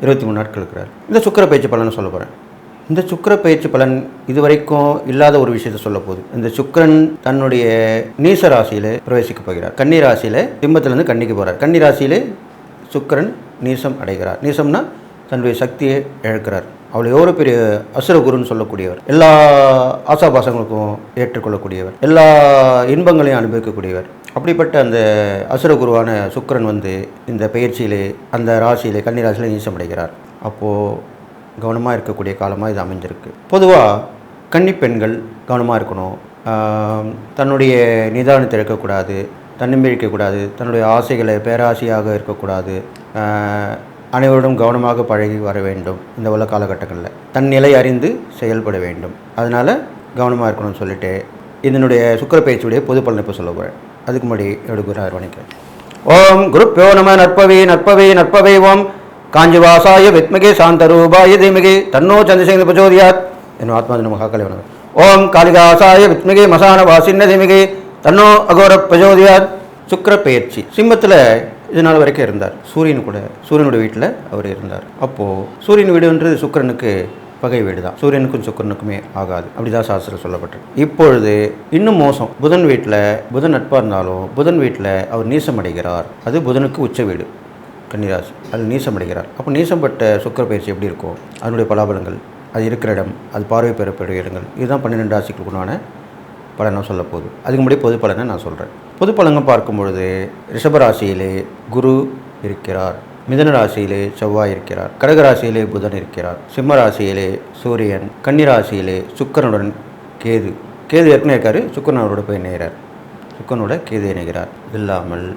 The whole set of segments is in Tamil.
இருபத்தி மூணு நாட்கள் இருக்கிறார். இந்த சுக்கர பயிற்சி பலனை சொல்ல போகிறேன் இந்த சுக்கிர பயிற்சி பலன் இதுவரைக்கும் இல்லாத ஒரு விஷயத்தை சொல்ல போகுது. இந்த சுக்கிரன் தன்னுடைய நீச ராசியில் பிரவேசிக்க போகிறார். கன்னி ராசியில் சிம்மத்திலிருந்து கன்னிக்கு போகிறார் கன்னி ராசியிலே சுக்கிரன் நீசம் அடைகிறார். நீசம்னா தன்னுடைய சக்தியை இழக்கிறார். அவள் எவ்வளோ பெரிய அசுரகுருன்னு சொல்லக்கூடியவர். எல்லா ஆசாபாசங்களுக்கும் ஏற்றுக்கொள்ளக்கூடியவர். எல்லா இன்பங்களையும் அனுபவிக்கக்கூடியவர். அப்படிப்பட்ட அந்த அசுரகுருவான சுக்கரன் வந்து இந்த பயிற்சியிலே அந்த ராசியிலே கன்னி ராசியிலே அப்போது கவனமாக இருக்கக்கூடிய காலமாக இது அமைஞ்சிருக்கு. பொதுவாக கன்னி பெண்கள் கவனமாக இருக்கணும். தன்னுடைய நிதானத்தை இருக்கக்கூடாது தன்னம்பிக்கை தன்னுடைய ஆசைகளை பேராசையாக இருக்கக்கூடாது அனைவருடன் கவனமாக பழகி வர வேண்டும் இந்த உள்ள காலகட்டங்களில். தன் நிலை அறிந்து செயல்பட வேண்டும். அதனால் கவனமாக இருக்கணும்னு சொல்லிட்டு இதனுடைய சுக்கர பயிற்சியுடைய பொது பலனை இப்போ சொல்ல போகிறேன் அதுக்கு முன்னாடி எடுக்கிறார் வணக்கம் ஓம் குருப்பியோ நம நற்பவே நற்பவே நற்பவே ஓம். காஞ்சிவாசாய வித்மகே சாந்தரூபாய தீமகே. தன்னோ சந்திரசேகர பிரச்சோதியாத். என் ஆத்மா மகாக்கலை வணக்கம் ஓம் காளிகாசாய வித்மகே மசான வாசின்ன தீமகே. தன்னோ அகோர பிரச்சோதியாத். சுக்கர பயிற்சி. சிம்மத்தில் இது நாள் வரைக்கும் இருந்தார். சூரியன் கூட சூரியனுடைய வீட்டில் அவர் இருந்தார். அப்போது சூரியன் வீடுன்றது சுக்கிரனுக்கு பகை வீடு தான் சூரியனுக்கும் சுக்கிரனுக்குமே ஆகாது. அப்படிதான் சாஸ்திரம் சொல்லப்பட்டிருக்கு. இப்பொழுது இன்னும் மோசம். புதன் வீட்டில் புதன் நட்பாக இருந்தாலும் புதன் வீட்டில் அவர் நீசம் அடைகிறார் அது புதனுக்கு உச்ச வீடு. கன்னிராசி. அது நீசம் அடைகிறார் அப்போ நீசம்பட்ட சுக்கிர பயிற்சி எப்படி இருக்கும் அதனுடைய பலாபலங்கள் அது இருக்கிற இடம் அது பார்வை பெறக்கூடிய இடங்கள் இதுதான் பன்னிரெண்டு ராசிகளுக்குண்டான பலனாக சொல்லப்போகுது. சொல்ல போகுது அதுக்கு முன்னாடி பொது பலனை நான் சொல்கிறேன் பொது பலன்கள் பார்க்கும் பொழுது ரிஷபராசியிலே குரு இருக்கிறார். மிதன ராசியிலே செவ்வாய் இருக்கிறார். கடகராசியிலே புதன் இருக்கிறார். சிம்ம ராசியிலே சூரியன். கன்னிராசியிலே சுக்கரனுடன் கேது. கேது ஏற்கனவே இருக்காரு. சுக்கரனோட போய் இணைகிறார். சுக்கரனோட கேது இணைகிறார். இல்லாமல்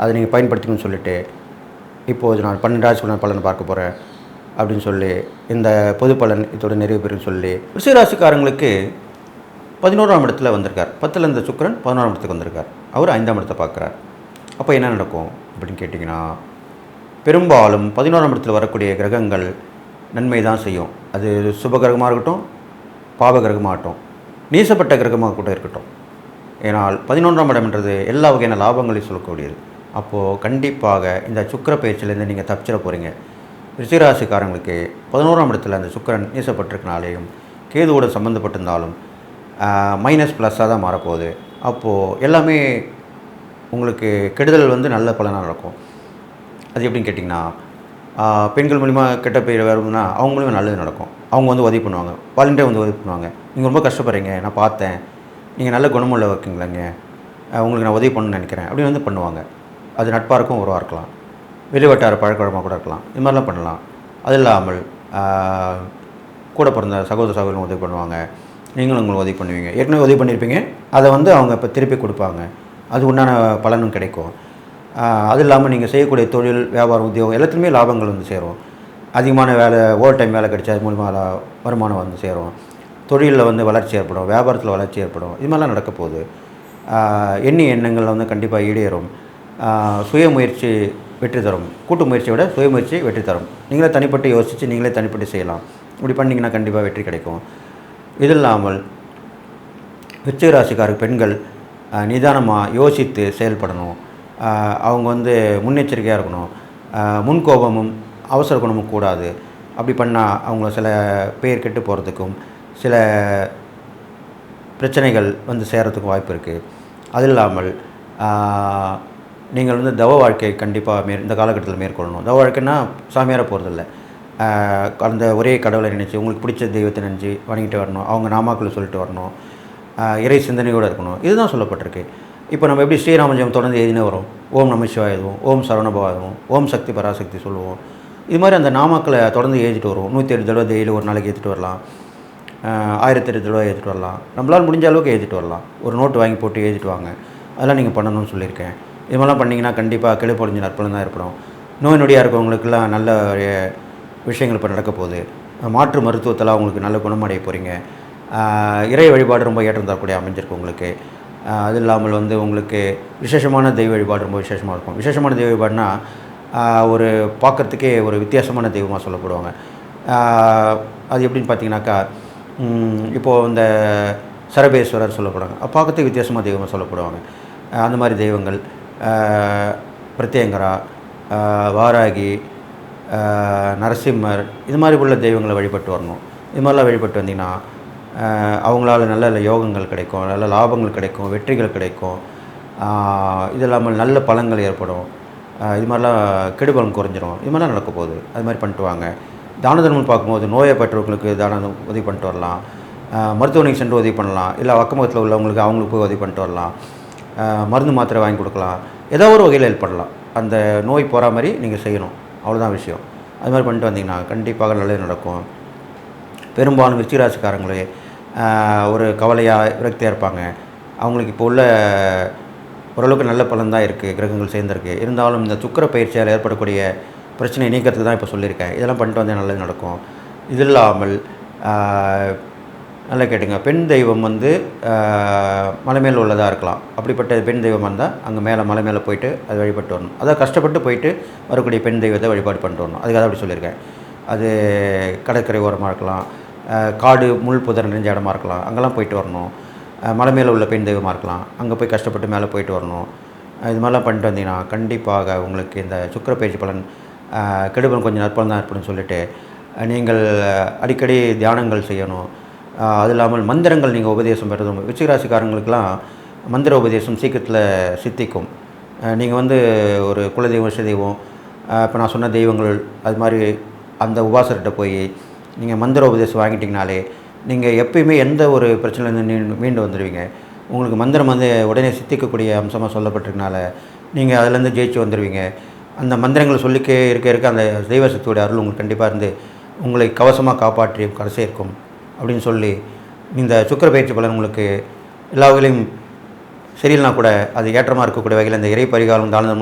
அதை நீங்கள் பயன்படுத்திக்கணும்னு சொல்லிட்டு இப்போது நான் பன்னெண்டு நான் பலன் பார்க்க போகிறேன் அப்படின்னு சொல்லி இந்த பொது பலன் இதோட நிறைவு பெறும் சொல்லி ரிஷிராசிக்காரங்களுக்கு பதினோராம் இடத்துல வந்திருக்கார். பத்தில் இருந்த சுக்கிரன் பதினோராம் இடத்துக்கு வந்திருக்கார். அவர் ஐந்தாம் இடத்தை பார்க்குறார். அப்போ என்ன நடக்கும் அப்படின்னு கேட்டிங்கன்னா பெரும்பாலும் பதினோராம் இடத்துல வரக்கூடிய கிரகங்கள் நன்மை தான் செய்யும். அது சுப கிரகமாக இருக்கட்டும் பாப கிரகமாகட்டும் நீசப்பட்ட கிரகமாக கூட இருக்கட்டும். ஏனால் பதினொன்றாம் இடம்ன்றது எல்லா வகையான லாபங்களையும் சொல்லக்கூடியது. அப்போது கண்டிப்பாக இந்த சுக்கிர பயிற்சியிலேருந்து நீங்கள் தப்பிச்சிட போகிறீங்க ரிஷிராசிக்காரங்களுக்கு பதினோராம் இடத்துல அந்த சுக்கிரன் நீசப்பட்டிருக்கனாலேயும் கேதுவோட சம்மந்தப்பட்டிருந்தாலும் மைனஸ் ப்ளஸ்ஸாக தான் மாறப்போகுது. அப்போது எல்லாமே உங்களுக்கு கெடுதல் வந்து நல்ல பலனாக நடக்கும். அது எப்படின்னு கேட்டிங்கன்னா பெண்கள் மூலிமா கெட்ட பெயர் வரும்னா அவங்க மூலிமா நல்லது நடக்கும். அவங்க வந்து உதவி பண்ணுவாங்க. வாலண்டியர் வந்து உதவி பண்ணுவாங்க. நீங்கள் ரொம்ப கஷ்டப்படுறீங்க நான் பார்த்தேன். நீங்கள் நல்ல குணமுள்ள இருக்கீங்களாங்க உங்களுக்கு நான் உதவி பண்ணணும்னு நினைக்கிறேன். அப்படின்னு வந்து பண்ணுவாங்க. அது நட்பாக இருக்கும் உறவாக இருக்கலாம். வெளிவட்டார பழக்கவழமாக கூட இருக்கலாம். இது மாதிரிலாம் பண்ணலாம். அது இல்லாமல் கூட பிறந்த சகோதர சகோதரன் உதவி பண்ணுவாங்க. நீங்களும் உங்களுக்கு உதவி பண்ணுவீங்க. ஏற்கனவே உதவி பண்ணியிருப்பீங்க. அதை வந்து அவங்க இப்போ திருப்பி கொடுப்பாங்க. அது உண்டான பலனும் கிடைக்கும். அது இல்லாமல் நீங்கள் செய்யக்கூடிய தொழில் வியாபாரம் உத்தியோகம் எல்லாத்துலேயுமே லாபங்கள் வந்து சேரும். அதிகமான வேலை ஓவர் டைம் வேலை கிடைச்சா அது மூலிமா வருமானம் வந்து சேரும். தொழிலில் வந்து வளர்ச்சி ஏற்படும். வியாபாரத்தில் வளர்ச்சி ஏற்படும். இது மாதிரிலாம் நடக்க போகுது எண்ணி எண்ணங்களில் எண்ணங்கள் வந்து கண்டிப்பாக ஈடேறும். சுயமுயற்சி சுய முயற்சி வெற்றி தரும். கூட்டு முயற்சியை விட சுய முயற்சி வெற்றி தரும். நீங்களே தனிப்பட்டு யோசித்து நீங்களே தனிப்பட்டு செய்யலாம். இப்படி பண்ணிங்கன்னா கண்டிப்பாக வெற்றி கிடைக்கும். இது இல்லாமல் விருச்சிக ராசிக்கார பெண்கள் நிதானமாக யோசித்து செயல்படணும். அவங்க வந்து முன்னெச்சரிக்கையாக இருக்கணும். முன்கோபமும் அவசர குணமும் கூடாது. அப்படி பண்ணால் அவங்க சில பேர் கெட்டு போகிறதுக்கும் சில பிரச்சனைகள் வந்து சேரத்துக்கு வாய்ப்பு இருக்குது அது இல்லாமல் நீங்கள் வந்து தவ வாழ்க்கை கண்டிப்பாக மே இந்த காலகட்டத்தில் மேற்கொள்ளணும். தவ வாழ்க்கைன்னா சாமியாரை போகிறதில்ல அந்த ஒரே கடவுளை நினச்சி உங்களுக்கு பிடிச்ச தெய்வத்தை நினச்சி வணங்கிட்டு வரணும். அவங்க நாமாக்களை சொல்லிட்டு வரணும். இறை சிந்தனையோடு இருக்கணும். இதுதான் சொல்லப்பட்டிருக்கு. இப்போ நம்ம எப்படி ஸ்ரீராமஜெயம் தொடர்ந்து எழுதினே வரும். ஓம் நம ஓம் சரவணபவா ஓம் சக்தி பராசக்தி சொல்லுவோம். இது மாதிரி அந்த நாமாக்களை தொடர்ந்து எழுதிட்டு வருவோம் நூற்றி எட்டு தடவை டெய்லி ஒரு நாளைக்கு எழுதிட்டு வரலாம். ஆயிரத்தி எட்டு தடவை எழுதிட்டு வரலாம். நம்மளால் முடிஞ்ச அளவுக்கு எழுதிட்டு வரலாம். ஒரு நோட்டு வாங்கி போட்டு எழுதிட்டு வாங்க. அதெல்லாம் நீங்கள் பண்ணணும்னு சொல்லியிருக்கேன். இது மாதிரிலாம் பண்ணிங்கன்னா கண்டிப்பாக கிளப்பொழிஞ்சு நற்பலன் தான் ஏற்படும். நோய் நொடியாக இருக்கவங்களுக்கெல்லாம் நல்ல ஒரு விஷயங்கள் இப்போ நடக்க போகுது. மாற்று மருத்துவத்தில் அவங்களுக்கு நல்ல குணமடைய போகிறீங்க இறை வழிபாடு ரொம்ப ஏற்றம் தரக்கூடிய அமைஞ்சிருக்கு உங்களுக்கு. அது இல்லாமல் வந்து உங்களுக்கு விசேஷமான தெய்வ வழிபாடு ரொம்ப விசேஷமாக இருக்கும். விசேஷமான தெய்வ வழிபாடுனா ஒரு பார்க்கறதுக்கே ஒரு வித்தியாசமான தெய்வமாக சொல்லப்படுவாங்க. அது எப்படின்னு பார்த்தீங்கன்னாக்கா இப்போது இந்த சரபேஸ்வரர் சொல்லப்படுவாங்க. பார்க்கறதுக்கு வித்தியாசமாக தெய்வமாக சொல்லப்படுவாங்க. அந்த மாதிரி தெய்வங்கள். பிரத்யங்கரா வாராகி நரசிம்மர் இது மாதிரி உள்ள தெய்வங்களை வழிபட்டு வரணும். இது மாதிரிலாம் வழிபட்டு வந்தீங்கன்னா அவங்களால நல்ல நல்ல யோகங்கள் கிடைக்கும் நல்ல லாபங்கள் கிடைக்கும் வெற்றிகள் கிடைக்கும். இது இல்லாமல் நல்ல பலங்கள் ஏற்படும். இது மாதிரிலாம் கெடுபலம் குறைஞ்சிரும். இது மாதிரிலாம் நடக்க போகுது. அது மாதிரி பண்ணிட்டு வாங்க. தான தர்மம் பார்க்கும்போது நோயை பெற்றவங்களுக்கு தான உதவி பண்ணிட்டு வரலாம். மருத்துவமனைக்கு சென்று உதவி பண்ணலாம். இல்லை அக்கம்பக்கத்தில் உள்ளவங்களுக்கு அவங்களுக்கு போய் உதவி பண்ணிட்டு வரலாம். மருந்து மாத்திரை வாங்கி கொடுக்கலாம். ஏதோ ஒரு வகையில் ஹெல்ப் பண்ணலாம். அந்த நோய் போகிற மாதிரி நீங்கள் செய்யணும். அவ்வளோதான் விஷயம். அது மாதிரி பண்ணிட்டு வந்தீங்கன்னா கண்டிப்பாக நல்லது நடக்கும். பெரும்பாலும் விருச்சிகராசிக்காரங்களே ஒரு கவலையாக விரக்தியாக இருப்பாங்க. அவங்களுக்கு இப்போ உள்ள ஓரளவுக்கு நல்ல பலன் தான் இருக்குது கிரகங்கள் சேர்ந்துருக்கு. இருந்தாலும் இந்த சுக்கர பயிற்சியால் ஏற்படக்கூடிய பிரச்சனையை நீக்கிறதுக்கு தான் இப்போ சொல்லியிருக்கேன். இதெல்லாம் பண்ணிட்டு வந்தால் நல்லது நடக்கும். இது இல்லாமல் நல்லா கேட்டுங்க. பெண் தெய்வம் வந்து மலை மேல் உள்ளதாக இருக்கலாம். அப்படிப்பட்ட பெண் தெய்வம் வந்தால் அங்கே மேலே மலை மேலே போயிட்டு அது வழிபட்டு வரணும். அதாவது கஷ்டப்பட்டு போயிட்டு வரக்கூடிய பெண் தெய்வத்தை வழிபாடு பண்ணிட்டு வரணும். அதுக்காக அப்படி சொல்லியிருக்கேன். அது கடற்கரை ஓரமாக இருக்கலாம். காடு முள் புதர் நிறைஞ்ச இடமா இருக்கலாம். அங்கெல்லாம் போயிட்டு வரணும். மலை மேலே உள்ள பெண் தெய்வமாக இருக்கலாம். அங்கே போய் கஷ்டப்பட்டு மேலே போயிட்டு வரணும். இது மாதிரிலாம் பண்ணிட்டு வந்தீங்கன்னா கண்டிப்பாக உங்களுக்கு இந்த சுக்கிர பயிற்சி பலன் ஆஹ், கெடுபலன் கொஞ்சம் நற்பலன் தான் ஏற்படும் சொல்லிட்டு நீங்கள் அடிக்கடி தியானங்கள் செய்யணும். அது இல்லாமல் மந்திரங்கள் நீங்கள் உபதேசம் பெறது ரொம்ப விச்சிகராசிக்காரங்களுக்கெல்லாம் மந்திர உபதேசம் சீக்கிரத்தில் சித்திக்கும். நீங்கள் வந்து ஒரு குலதெய்வம் இஷ்ட தெய்வம் இப்போ நான் சொன்ன தெய்வங்கள் அது மாதிரி அந்த உபாசர்கிட்ட போய் நீங்கள் மந்திர உபதேசம் வாங்கிட்டிங்கனாலே நீங்கள் எப்பயுமே எந்த ஒரு பிரச்சனையிலேருந்து மீண்டு வந்துடுவீங்க உங்களுக்கு மந்திரம் வந்து உடனே சித்திக்கக்கூடிய அம்சமாக சொல்லப்பட்டிருக்கனால நீங்கள் அதிலேருந்து ஜெயிச்சு வந்துடுவீங்க அந்த மந்திரங்களை சொல்லிக்கே இருக்க இருக்க அந்த தெய்வ சக்தியோட அருள் உங்களுக்கு கண்டிப்பாக இருந்து உங்களை கவசமாக காப்பாற்றி கடைசி இருக்கும். அப்படின்னு சொல்லி இந்த சுக்கிர பயிற்சி பலன் உங்களுக்கு எல்லா வகையிலையும் சரியில்னா கூட அது ஏற்றமாக இருக்கக்கூடிய வகையில் இந்த இறை பரிகாரம் தான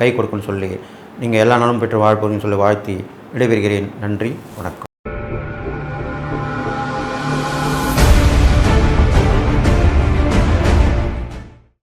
கை கொடுக்குன்னு சொல்லி நீங்கள் எல்லா நாளும் பெற்று வாழ்ப்புன்னு சொல்லி வாழ்த்தி விடைபெறுகிறேன். நன்றி வணக்கம்.